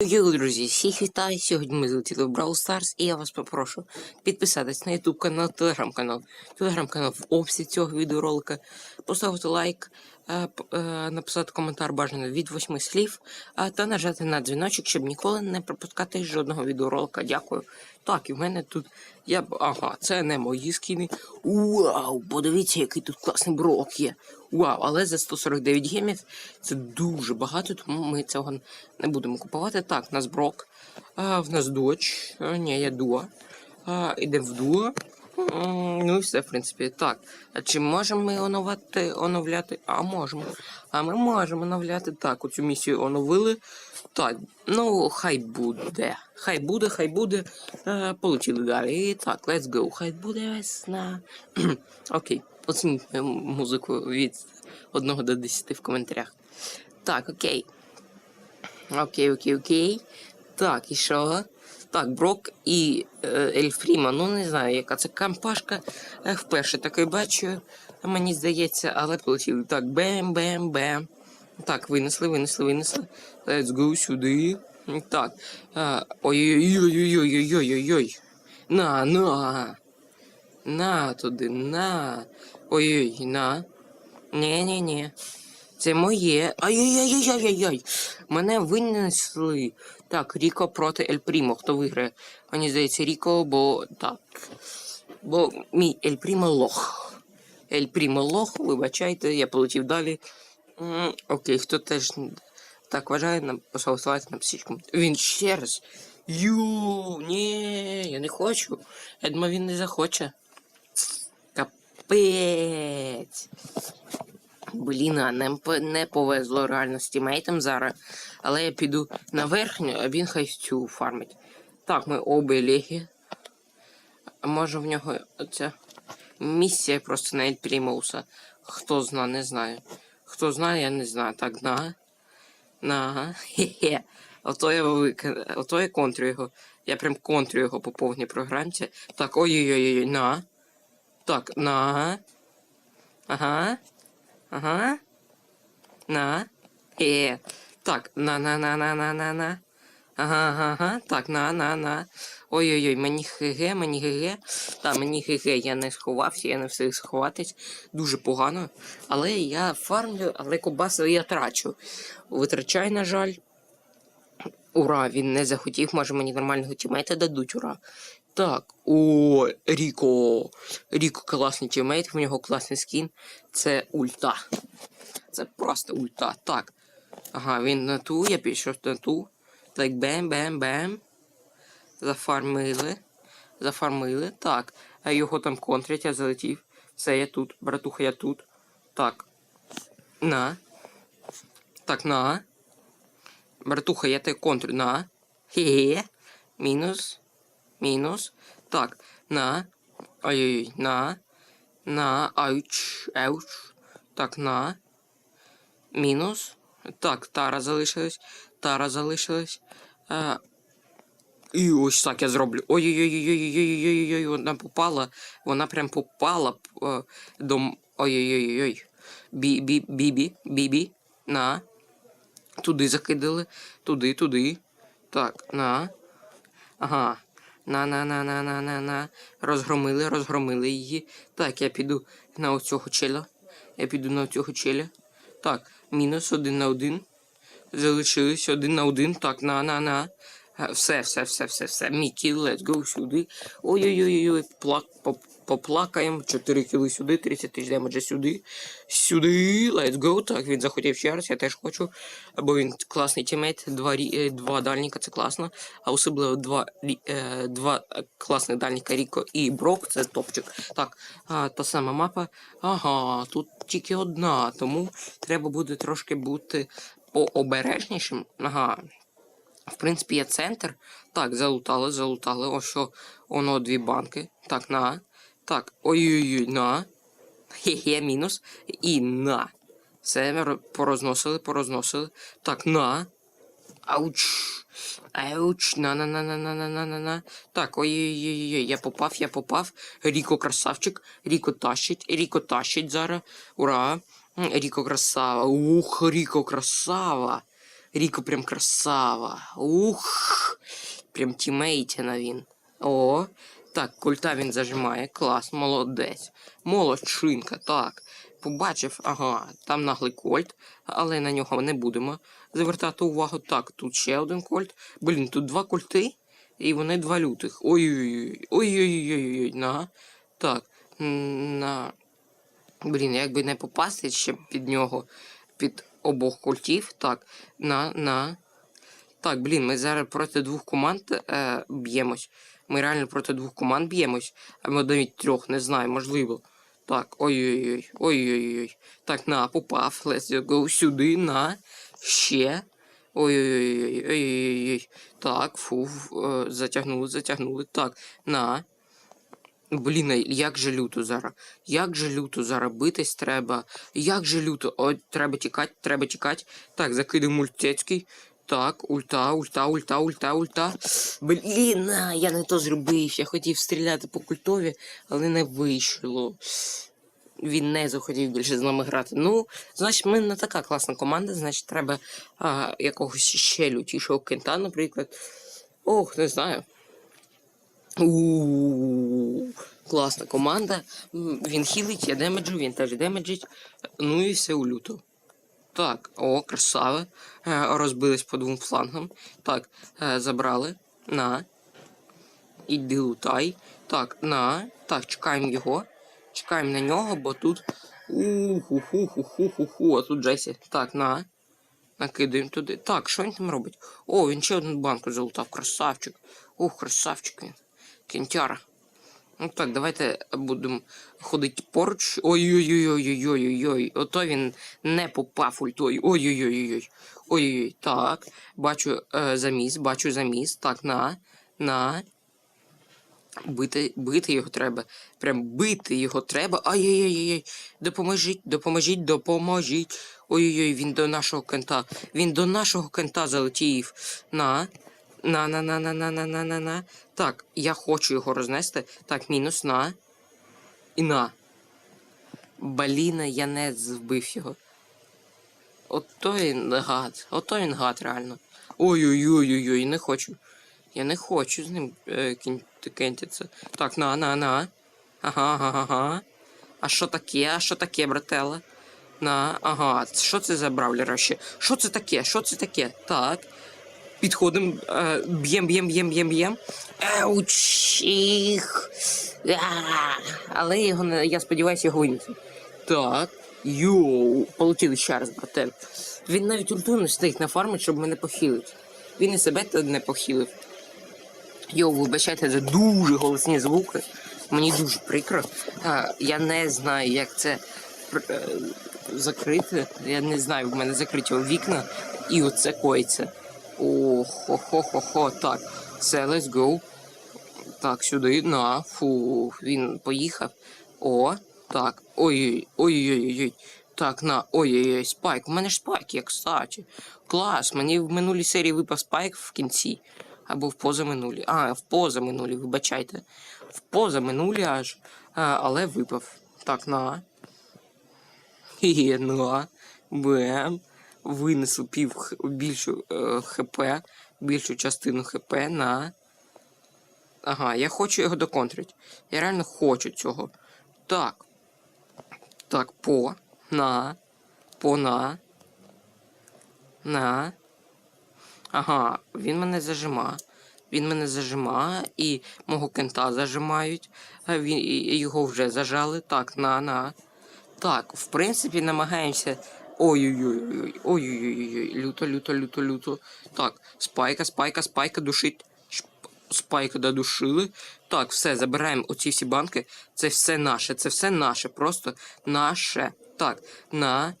Друзі, всіх вітаю! Сьогодні ми злетіли в Brawl Stars і я вас попрошу підписатись на YouTube канал, телеграм-канал. Телеграм-канал в описі цього відеоролика. Поставити лайк, написати коментар бажано від восьми слів е, та нажати на дзвіночок, щоб ніколи не пропускати жодного відеоролика. Дякую. Так, і в мене тут. Я б. Ага, це не мої скіни. Вау! Подивіться, який тут класний брок є. Вау, але за 149 гемів це дуже багато, тому ми цього не будемо купувати. Так, в нас брок, а, в нас доч. А, ні, я дуа. А, ідемо в дуа. Ну і все, в принципі. Так. А чи можемо ми оновати, оновляти? А можемо. А ми можемо оновляти. Так, оцю місію оновили. Так, ну хай буде. Хай буде, хай буде. Е, полетіли далі. І так, let's go. Хай буде весна. Окей, оцініть музику від 1 до 10 в коментарях. Так, окей. Окей, окей, окей. Так, і що? Так, Брок і е, Ельфріма. Ну, не знаю, яка це кампашка. Е, вперше таке бачу, мені здається, але полетіли. Так, бем-бем-бем. Так, винесли, винесли, винесли. Let's go сюди. Так. е, Ой-ой-ой-ой-ой-ой-ой-ой. На, на. На туди, на. Ой-ой, на. Ні-ні-ні. Це моє. Ай-яй-яй-яй-яй-яй. Мене винесли. Так, Ріко проти Ель Прімо. Хто виграє? Мені здається, Ріко, бо так. Бо мій Ель Прімо лох. Ель Прімо лох, вибачайте, я полетів далі. М, Окей, хто теж так вважає, нам посилайте на псічку. Він ще раз. Ю, ні, я не хочу. Я він не захоче. Капець. Блін, а не, повезло реально з тімейтом зараз. Але я піду на верхню, а він хай цю фармить. Так, ми обі. А може в нього оця місія просто на Ель Прімоуса. Хто зна, не знаю. Хто знає, я не знаю. Так, на. На. Хе-хе. Ото я вик... Ото я контрю його. Я прям контрю його по повній програмці. Так, ой-ой-ой, на. Так, на. Ага. Ага. На. Е. Так, на на на на на на на. Ага, ага. Так, на, на, на. Ой-ой-ой, мені ХГ, мені ГГ. Та, мені ГГ, я не сховався, я не встиг сховатись. Дуже погано. Але я фармлю, але кобаси я трачу. Витрачай, на жаль. Ура, він не захотів, може мені нормального тімейта дадуть, ура. Так, о, Ріко. Ріко класний тімейт, в нього класний скін. Це ульта. Це просто ульта. Так. Ага, він на ту, я пішов на ту. Так, бем-бем-бем. Зафармили. Зафармили. Так. А його там контрять, я залетів. Все, я тут. Братуха, я тут. Так. На. Так, на. Братуха, я тебе контрю. На. Хе-хе. Мінус. Мінус. Так. На. Ой-ой-ой. На. На. Ауч. Ауч. Так, на. Мінус. Так, тара залишилась. Тара залишилась. А, і ось так я зроблю. Ой-ой-ой-ой-ой-ой-ой-ой-ой. вона попала. Вона прям попала е, до. Ой-ой-ой-ой. Бі-бі-бібі. Бібі. На. Туди закидали. Туди, туди. Так, на. Ага. На, на, на, на, на, на, на. Розгромили, розгромили її. Так, я піду на оцього челя. Я піду на оцього челя. Так, мінус один на один. Залишились один на один. Так, на, на, на. Все, все, все, все, все. Мікі, let's go сюди. Ой-ой-ой, плак, поп- поплакаємо. 4 кіли сюди, 30 тисяч демеджа сюди. Сюди, let's go. Так, він захотів ще раз, я теж хочу. Бо він класний тімейт, два, е, два дальніка, це класно. А особливо два, е, два класних дальніка Ріко і Брок, це топчик. Так, та сама мапа. Ага, тут тільки одна, тому треба буде трошки бути пообережнішим. Ага. В принципі, є центр. Так, залутали, залутали. Ось що, воно дві банки. Так, на. Так, ой-ой-ой, на. Хе-хе, мінус. І на. Це порозносили, порозносили. Так, на. Ауч. Ауч, на-на-на-на-на-на-на-на. Так, ой-ой-ой, я попав, я попав. Ріко красавчик. Ріко тащить. Ріко тащить зараз. Ура! Ріко красава. Ух, Ріко красава. Ріко прям красава. Ух. Прям тімейтіна він. О. Так, культа він зажимає. Клас, молодець. Молодчинка, так. Побачив, ага, там наглий кольт, але на нього не будемо звертати увагу. Так, тут ще один кольт. Блін, тут два кольти, і вони два лютих. Ой-ой-ой. Ой-ой-ой. На. Так. На. Блін, якби не попасти ще під нього, під обох культів. Так, на, на. Так, блін, ми зараз проти двох команд е, б'ємось. Ми реально проти двох команд б'ємось. Або навіть трьох, не знаю, можливо. Так, ой-ой-ой, ой-ой-ой. Так, на, попав. Let's go сюди, на. Ще. Ой-ой-ой, ой-ой-ой. Так, фу, е, затягнули, затягнули. Так, на. Блін, як же люто зараз? Як же люто зараз битись треба? Як же люто? О, треба тікати, треба тікати. Так, закидуємо ультецький. Так, ульта, ульта, ульта, ульта, ульта. Блін, я не то зробив. Я хотів стріляти по культові, але не вийшло. Він не захотів більше з нами грати. Ну, значить, ми не така класна команда, значить, треба а, якогось ще лютішого кента, наприклад. Ох, не знаю. У-у-у, класна команда. Він хілить, я демеджу, він теж демеджить. Ну і все у люто. Так, о, красава. Е, Розбились по двом флангам. Так, е, забрали. На. Іди лутай. Так, на. Так, чекаємо його. Чекаємо на нього, бо тут. Уху-ху-ху-ху-ху-ху. А тут Джесі. Так, на. Накидаємо туди. Так, що він там робить? О, він ще одну банку залутав. Красавчик. Ух, красавчик він. Кентяра. Ну так, давайте будемо ходити поруч. Ой-ой-ой-ой-ой-ой-ой. Ото він не попав ультою. Ой-ой-ой-ой. Ой-ой-ой. Так. Бачу е, заміс, бачу заміс. Так, на. На. Бити, бити його треба. Прям бити його треба. Ай-яй-яй-яй. Допоможіть, допоможіть, допоможіть. Ой-ой-ой, він до нашого кента. Він до нашого кента залетів. На. На, на, на, на, на, на, на, на, на. Так, я хочу його рознести. Так, мінус на. І на. Баліна, я не збив його. Ото він гад. Ото він гад, реально. Ой-ой-ой-ой-ой, не хочу. Я не хочу з ним е, кентитися. Так, на, на, на. Ага, ага, ага. А що таке? А що таке, брателла? На, ага, що це за бравлера ще? Що це таке? Що це таке? Так. Підходимо, е, б'єм, б'єм, б'єм, б'єм, б'єм. Аучих. Але його я сподіваюся, його винесу. Так. Йоу, полетіли ще раз, братель. Він навіть ульту не встиг нафармити, щоб мене похилити. Він і себе не похилив. Йоу, вибачайте за дуже голосні звуки. Мені дуже прикро. А, я не знаю, як це е, закрити. Я не знаю, в мене закриті вікна, і оце коїться. О, хо-хо-хо-хо. Так, все, let's go. Так, сюди, на, фу, він поїхав. О, так, ой-ой, ой-ой-ой. Так, на, ой-ой-ой, спайк. У мене ж спайк є, кстати. Клас, мені в минулій серії випав спайк в кінці. Або в позаминулі. А, в позаминулі, вибачайте. В позаминулі аж. А, але випав. Так, на. Хі, на. Бем. Винесу пів більшу е, хп, більшу частину хп на. Ага, я хочу його доконтрити. Я реально хочу цього. Так. Так, по. На. По на. На. Ага, він мене зажима. Він мене зажима, і мого кента зажимають. А він, і його вже зажали. Так, на, на. Так, в принципі, намагаємося. Ой-ой-ой, ой-ой-ой, люто, люто, люто, люто. Так, спайка, спайка, спайка душить. Спайка додушили. Так, все, забираємо оці всі банки. Це все наше, це все наше, просто наше. Так, на.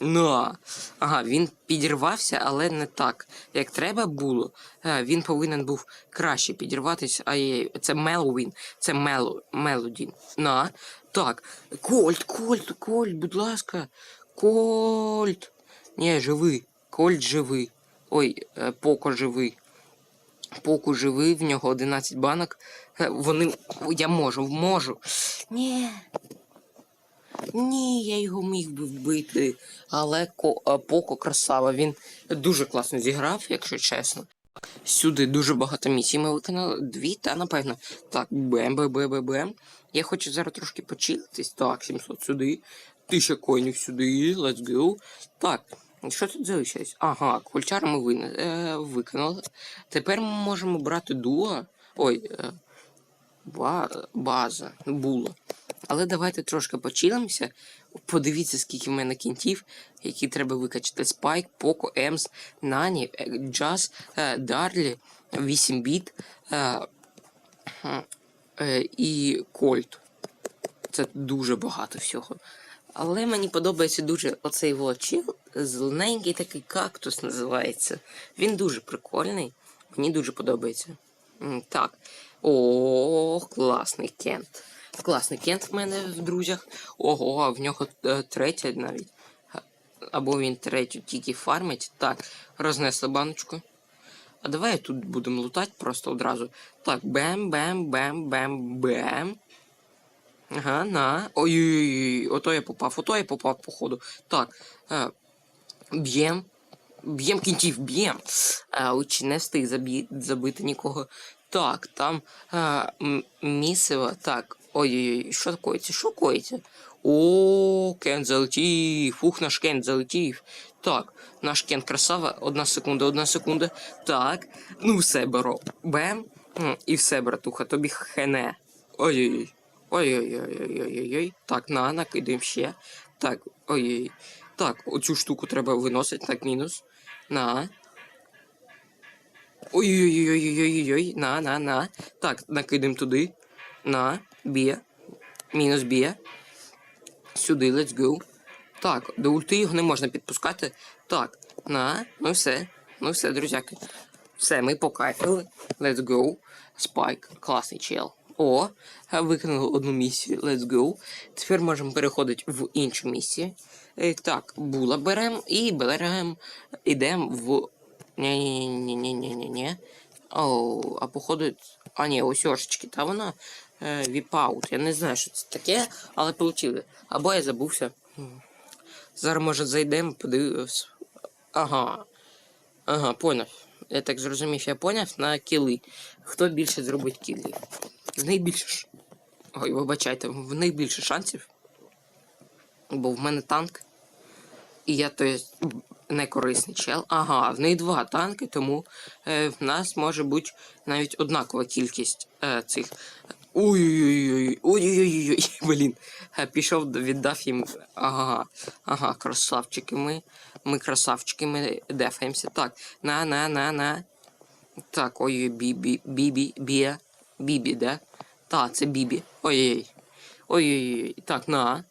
На. Ага, він підірвався, але не так, як треба було. Е, Він повинен був краще підірватися. Ай, це Меловін, це Мело, Мелодін. На. Так. Кольт, Кольт, Кольт, будь ласка. Кольт. Ні, живий. Кольт живий. Ой, е, Поко живий. Поку живий, в нього 11 банок. Е, Вони. Я можу, можу. Ні. Ні, я його міг би вбити. Але Ко- Поко красава, він дуже класно зіграв, якщо чесно. Сюди дуже багато місій ми виконали. Дві, та напевно. Так, бем, бем, бем, бем, бем. Я хочу зараз трошки почилитись. Так, 700 сюди. 1000 коїнів сюди. Let's go. Так, що тут залишилось? Ага, кульчар ми вин... е, виконали. Тепер ми можемо брати дуо. Ой, е, ба... база, було. Але давайте трошки почилимося. Подивіться, скільки в мене кінтів, які треба викачати. Спайк, Поко, Емс, Нані, е, Джаз, е, Дарлі, 8 біт е, е, і Кольт. Це дуже багато всього. Але мені подобається дуже оцей вот чіл, зелененький такий кактус називається. Він дуже прикольний. Мені дуже подобається. Так. О, класний кент. Класний кент в мене в друзях. Ого, в нього е, третя навіть. Або він третю тільки фармить. Так, рознесли баночку. А давай тут будемо лутати просто одразу. Так, бем, бем, бем, бем, бем. Ага, на. Ой-ой-ой, ото я попав, ото я попав, походу. Так. Е, б'єм. Б'єм кінців, б'єм. А, учі не встиг забі... забити нікого. Так, там а, місиво. Так. Ой-ой-ой, що коїться? Що коїться? О, Кент залетів. Ух, наш Кент залетів. Так, наш Кент красава. Одна секунда, одна секунда. Так. Ну все, беро. Бем. І все, братуха, тобі хене. Ой-ой-ой. Ой-ой-ой-ой-ой-ой. Так, на, накидаємо ще. Так, ой-ой. Так, оцю штуку треба виносити, так, мінус. На. Ой-ой-ой-ой-ой-ой-ой. На, на, на. Так, накидаємо туди. На, б'є. Мінус б'є. Сюди, let's go. Так, до ульти його не можна підпускати. Так, на, ну все. Ну все, друзяки. Все, ми покайфили. Let's go. Спайк, класний чел. О, виконали одну місію. Let's go. Тепер можемо переходити в іншу місію. Е, Так, була беремо і беремо. Ідемо в. Ні-ні-ні-ні-ні-ні-ні. Оу, а походу. А ні, ось ошечки, та вона е, віпаут. Я не знаю, що це таке, але получили. Або я забувся. Зараз, може, зайдемо, подивимось. Ага. Ага, поняв. Я так зрозумів, я поняв на кіли. Хто більше зробить кілів? В них більше. Ой, вибачайте, в них більше шансів. Бо в мене танк. І я то не корисний чел. Ага, в них два танки, тому е, в нас може бути навіть однакова кількість е, цих. Ой-ой-ой, ой-ой-ой, блін. Е, Пішов, віддав їм. Ага, ага, красавчики ми. Ми красавчики, ми дефаємося. Так, на, на, на, на. Так, ой, бібі, бібі, бія. Бібі, да? Та, це бібі. Ой-ой. Ой-ой-ой. Так, на.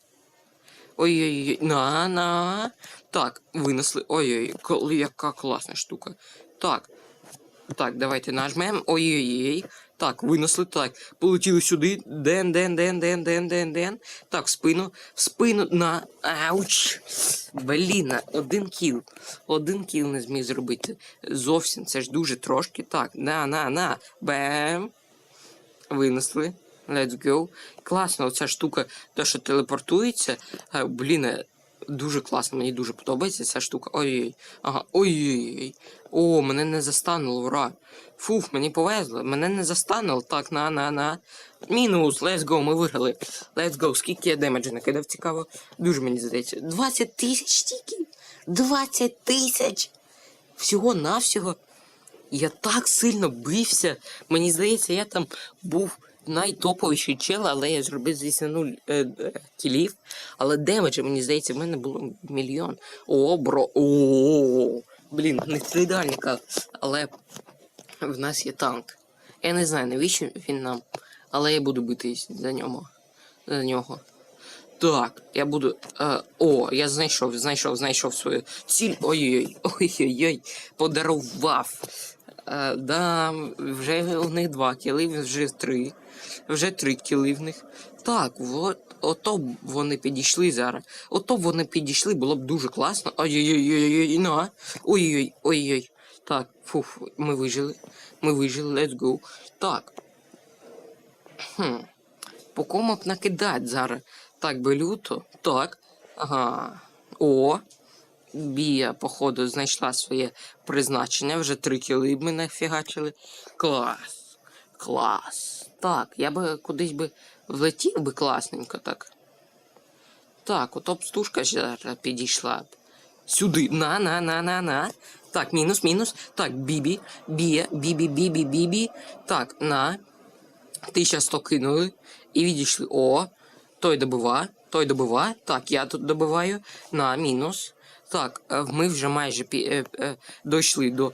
Ой-ой-ой. На, на. Так, винесли. Ой-ой, яка класна штука. Так. Так, давайте нажмемо. Ой-ой-ой. Так, винесли. Так. Полетіли сюди. Ден, ден, ден, ден, ден, ден, ден. Так, в спину. В спину на. Ауч. Блін, один кіл. Один кіл не зміг зробити. Зовсім. Це ж дуже трошки. Так, на, на, на. Бем. Винесли. Let's go. Класно, оця штука, те, що телепортується. А, блін, е, дуже класно, мені дуже подобається ця штука. Ой-ой. Ага, ой-ой-ой. О, мене не застануло, ура. Фух, мені повезло. Мене не застануло. Так, на, на, на. Мінус, let's go, ми виграли. Let's go. Скільки я демеджу накидав, цікаво. Дуже мені здається. 20 тисяч тільки. 20 тисяч. Всього-навсього. Я так сильно бився. Мені здається, я там був найтоповіший чел, але я зробив, звісно, нуль е, е, кілів. Але демеджа, мені здається, в мене було мільйон. О, бро. О, блін, не тридальника, але в нас є танк. Я не знаю, навіщо він нам, але я буду битись за нього. За нього. Так, я буду. Е, о, я знайшов, знайшов, знайшов свою ціль. Ой-ой-ой, ой-ой-ой, подарував. Е, да, вже у них два кіли, вже три. Вже три кіли в них. Так, от, ото б вони підійшли зараз. Ото б вони підійшли, було б дуже класно. Ой-ой-ой, на. Ой-ой, ой-ой. Так, фуф, ми вижили. Ми вижили, let's go. Так. Хм. По кому б накидати зараз? Так, белюто. Так. Ага. О. Бія, походу, знайшла своє призначення. Вже три кіли ми нафігачили. Клас. Клас. Так, я би кудись би влетів би класненько так. Так, от обстушка ж зараз підійшла б. Сюди. На, на, на, на, на. Так, мінус, мінус. Так, бібі, бія, бібі, бібі, бібі. Так, на. Ти щас то кинули. І відійшли. О, той добива, той добива. Так, я тут добиваю. На, мінус. Так, е, ми вже майже пі, е, е, дійшли до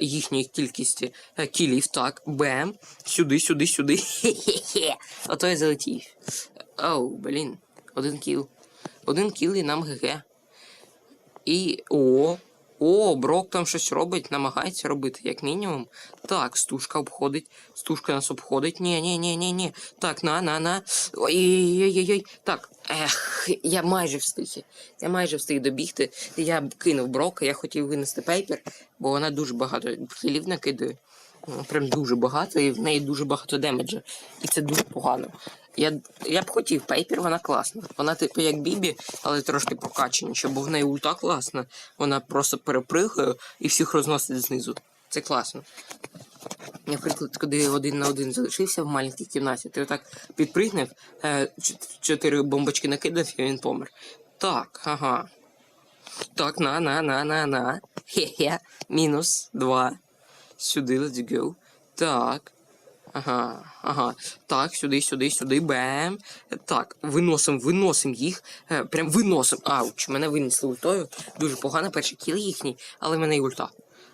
їхньої кількості кілів. Так, бем. Сюди, сюди, сюди. Хе-хе-хе. Ото я залетів. Оу, блін. Один кіл. Один кіл і нам ГГ. І. О! О, Брок там щось робить, намагається робити, як мінімум. Так, стужка обходить. Стужка нас обходить. Ні, ні, ні, ні, ні. Так, на, на, на. Ой-ой-ой-ой. Так. Ех, я майже встиг. Я майже встиг добігти. Я кинув Брока, я хотів винести пейпер, бо вона дуже багато хілів накидає. Прям дуже багато, і в неї дуже багато демеджа. І це дуже погано. Я, я б хотів пейпер, вона класна. Вона типу як Бібі, але трошки прокачаніша, бо в неї ульта класна. Вона просто перепригає і всіх розносить знизу. Це класно. Наприклад, коли один на один залишився в маленькій кімнаті, ти отак підпригнув, е, чотири бомбочки накидав і він помер. Так, ага. Так, на, на, на, на, на. Хе-хе. Мінус два. Сюди, let's go. Так. Ага, ага. Так, сюди, сюди, сюди, бем. Так, виносим, виносим їх. Е, прям виносим. Ауч, мене винесли ультою. Дуже погано, перший кіл їхній, але в мене і ульта.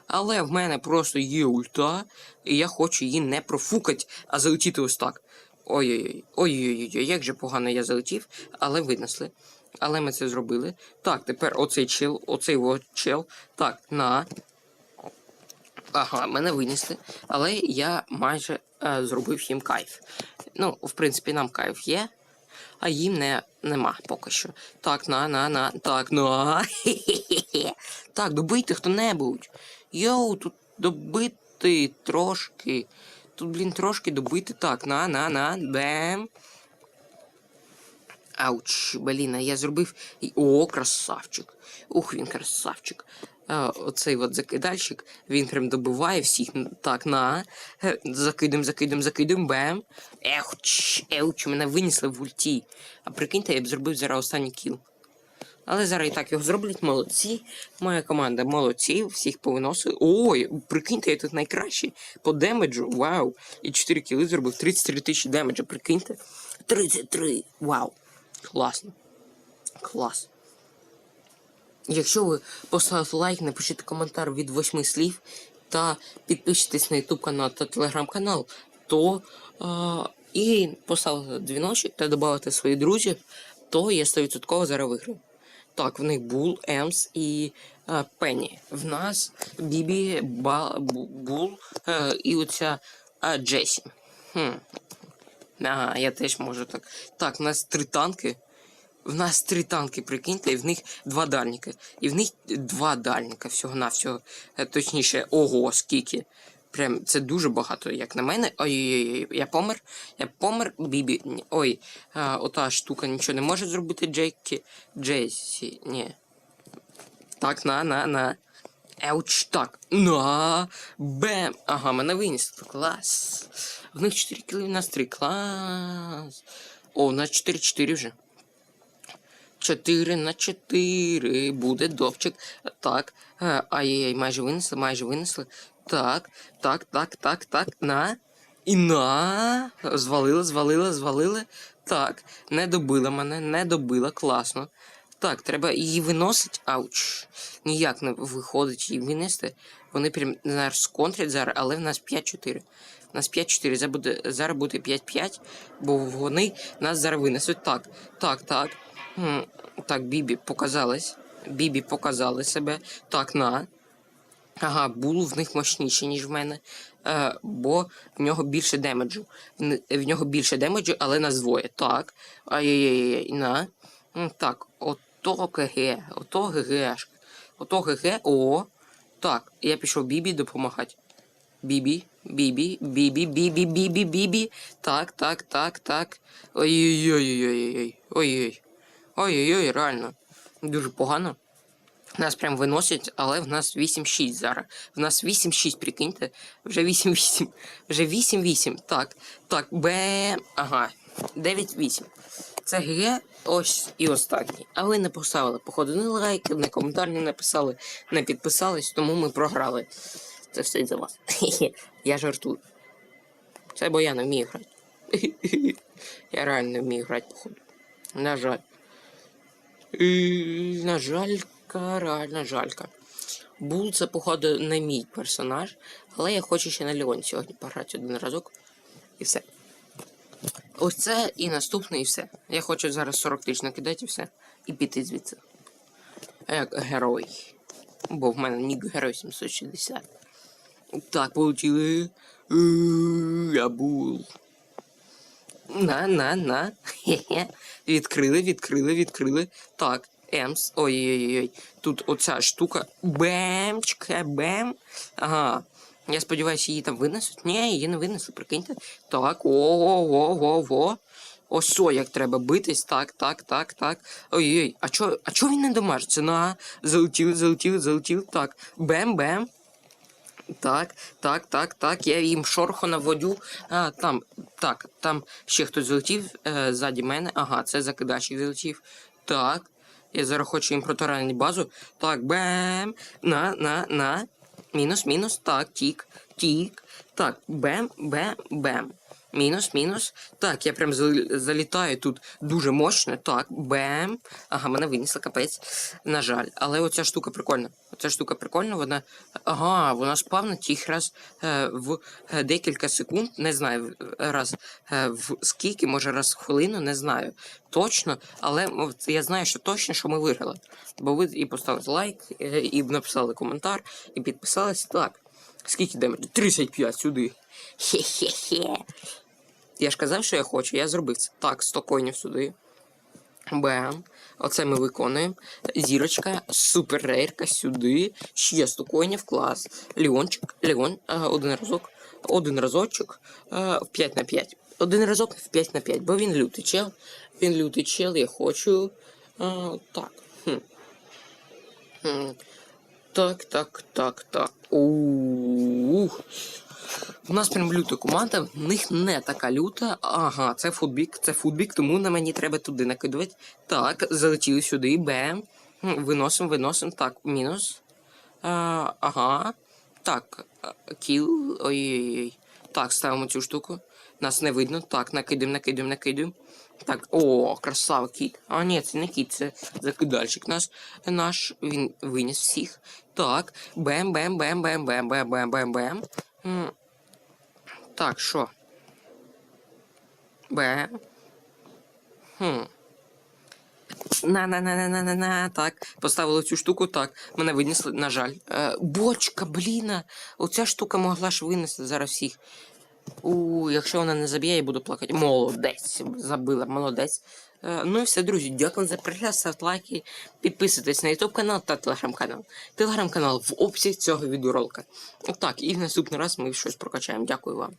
Але в мене просто є ульта, і я хочу її не профукать, а залетіти ось так. Ой-ой-ой, ой-ой-ой, як же погано я залетів, але винесли. Але ми це зробили. Так, тепер оцей чел, оцей чел. Так, на. Ага, мене винесли, але я майже е, зробив їм кайф. Ну, в принципі, нам кайф є, а їм не, нема поки що. Так, на, на, на, так, на. Так, добийте хто-небудь. Йоу, тут добити трошки. Тут, блін, трошки добити. Так, на, на, на, бем. Ауч, блін, а я зробив. О, красавчик. Ух, він красавчик. А, оцей от закидальщик, він прям добиває всіх. Так, на. Е, Закидем, закидем, закидем, бем. Еуч, еуч, мене винесли в ульті. А прикиньте, я б зробив зараз останній кіл. Але зараз і так його зроблять молодці. Моя команда молодці, всіх повиносили. Ой, прикиньте, я тут найкращий по демеджу. Вау. І 4 кіли зробив 33 тисячі демеджа, прикиньте. 33. Вау. Класно. Клас. Якщо ви поставите лайк, напишіть коментар від 8 слів та підпишитесь на YouTube канал та телеграм канал, то а, і поставите дзвіночок та додати своїх друзів, то я 100% зараз виграю. Так, в них Бул, Емс і е, Пенні. В нас Бібі, Ба, Бул е, і оця е, Джесі. Хм. Ага, я теж можу так. Так, в нас три танки. В нас три танки, прикиньте, і в них два дальніка. І в них два дальніка всього на всього. Точніше, ого, скільки. Прям це дуже багато, як на мене. Ой-ой-ой, я помер. Я помер, Бібі. Ой, а, ота штука нічого не може зробити Джекі. Джесі, ні. Так, на, на, на. Еуч, так. На. Бем. Ага, мене винесли. Клас. В них 4 кіли, в нас 3. Клас. О, у нас 4-4 вже. 4 на 4. Буде довчик. Так. Е, Ай-яй-яй, майже винесли, майже винесли. Так, так, так, так, так. На. І на. Звалили, звалили, звалили. Так. Не добила мене, не добила. Класно. Так, треба її виносити. Ауч. Ніяк не виходить її винести. Вони прям зараз сконтрять зараз, але в нас 5-4. У нас 5-4. Зараз буде, зараз буде 5-5, бо вони нас зараз винесуть. Так, так, так. Так, Бібі показалась. Бібі показали себе. Так, на. Ага, бул в них мощніший, ніж в мене. Е, бо в нього більше демеджу. В, нього більше демеджу, але нас двоє. Так. Ай-яй-яй, на. Так, ото ГГ, ото ГГ. Ото ГГ, о. Так, я пішов Бібі допомагати. Бібі, бібі, бібі, бібі, бібі, бібі. Так, так, так, так. Ой-ой-ой-ой-ой. Ой-ой. Ой-ой-ой, реально. Дуже погано. Нас прям виносять, але в нас 8-6 зараз. В нас 8-6, прикиньте. Вже 8-8. Вже 8-8. Так. Так, Б. Ага. 9-8. Це Г. Ось і останній. А ви не поставили, походу, не лайк, не коментар не написали, не підписались, тому ми програли. Це все із-за вас. Я жартую. Це бо я не вмію грати. Я реально не вмію грати, походу. На жаль. І, на жалька, реально жалька. Бул це, походу, не мій персонаж, але я хочу ще на Леон сьогодні пограти один разок. І все. Ось це і наступне, і все. Я хочу зараз 40 тисяч накидати і все. І піти звідси. Як герой. Бо в мене нік герой 760. Так, получили. Е, Я бул. На, на, на. Хе-хе. Відкрили, відкрили, відкрили. Так, Емс. Ой-ой-ой. Тут оця штука. Бемчка, бем. Ага. Я сподіваюся, її там винесуть. Ні, її не винесли, прикиньте. Так, ого-го-го-го. Ось о, як треба битись. Так, так, так, так. Ой-ой. А чо, а чо він не домажиться? На, залетіли, залетіли, залетіли. Так. Бем-бем. Так, так, так, так. Я їм шорху наводю. А, там, так, там ще хтось злетів е, ззаді мене. Ага, це закидачик злетів. Так. Я зараз хочу їм протаранити базу. Так, бем. На, на, на. Мінус, мінус. Так, тік, тік. Так, бем, бем, бем. Мінус, мінус. Так, я прям залітаю тут дуже мощно. Так, бем. Ага, мене винесли, капець. На жаль. Але оця штука прикольна. Оця штука прикольна, вона. Ага, вона спавнить їх раз е, в е, декілька секунд. Не знаю, раз е, в скільки, може раз в хвилину, не знаю. Точно, але я знаю, що точно, що ми виграли. Бо ви і поставили лайк, е, і написали коментар, і підписались. Так. Скільки демеджу? 35 сюди. Хе-хе-хе. Я ж казав, що я хочу, я зробив це. Так, 100 коїнів сюди. Бем. Оце ми виконуємо. Зірочка, супер рейрка сюди. Ще 100 коїнів, клас. Леончик, Леон, а, один разок. Один разочок в 5 на 5. Один разок в 5 на 5, бо він лютий чел. Він лютий чел, я хочу. А, так. Хм. Хм. Так, так, так, так. Ух. У нас прям люта команда, в них не така люта. Ага, це футбік, це футбік, тому на мені треба туди накидувати. Так, залетіли сюди, бем. Виносимо, виносимо. Так, мінус. А, ага. Так, кіл. Ой-ой-ой. Так, ставимо цю штуку. Нас не видно. Так, накидаємо, накидаємо, накидаємо. Так, о, красава, кіт. А, ні, це не кіт, це закидальщик наш. Наш. Він виніс всіх. Так, бем, Так, що? Б. Хм. На на на на на на на так. Поставили цю штуку, так. Мене винесли, на жаль. Е, бочка, бліна. Оця штука могла ж винести зараз всіх. У, якщо вона не заб'є, я буду плакати. Молодець. Забила, молодець. Е, ну і все, друзі, дякую за перегляд, ставте лайки, підписуйтесь на YouTube канал та телеграм-канал. Телеграм-канал в описі цього відеоролика. Так, і в наступний раз ми щось прокачаємо. Дякую вам.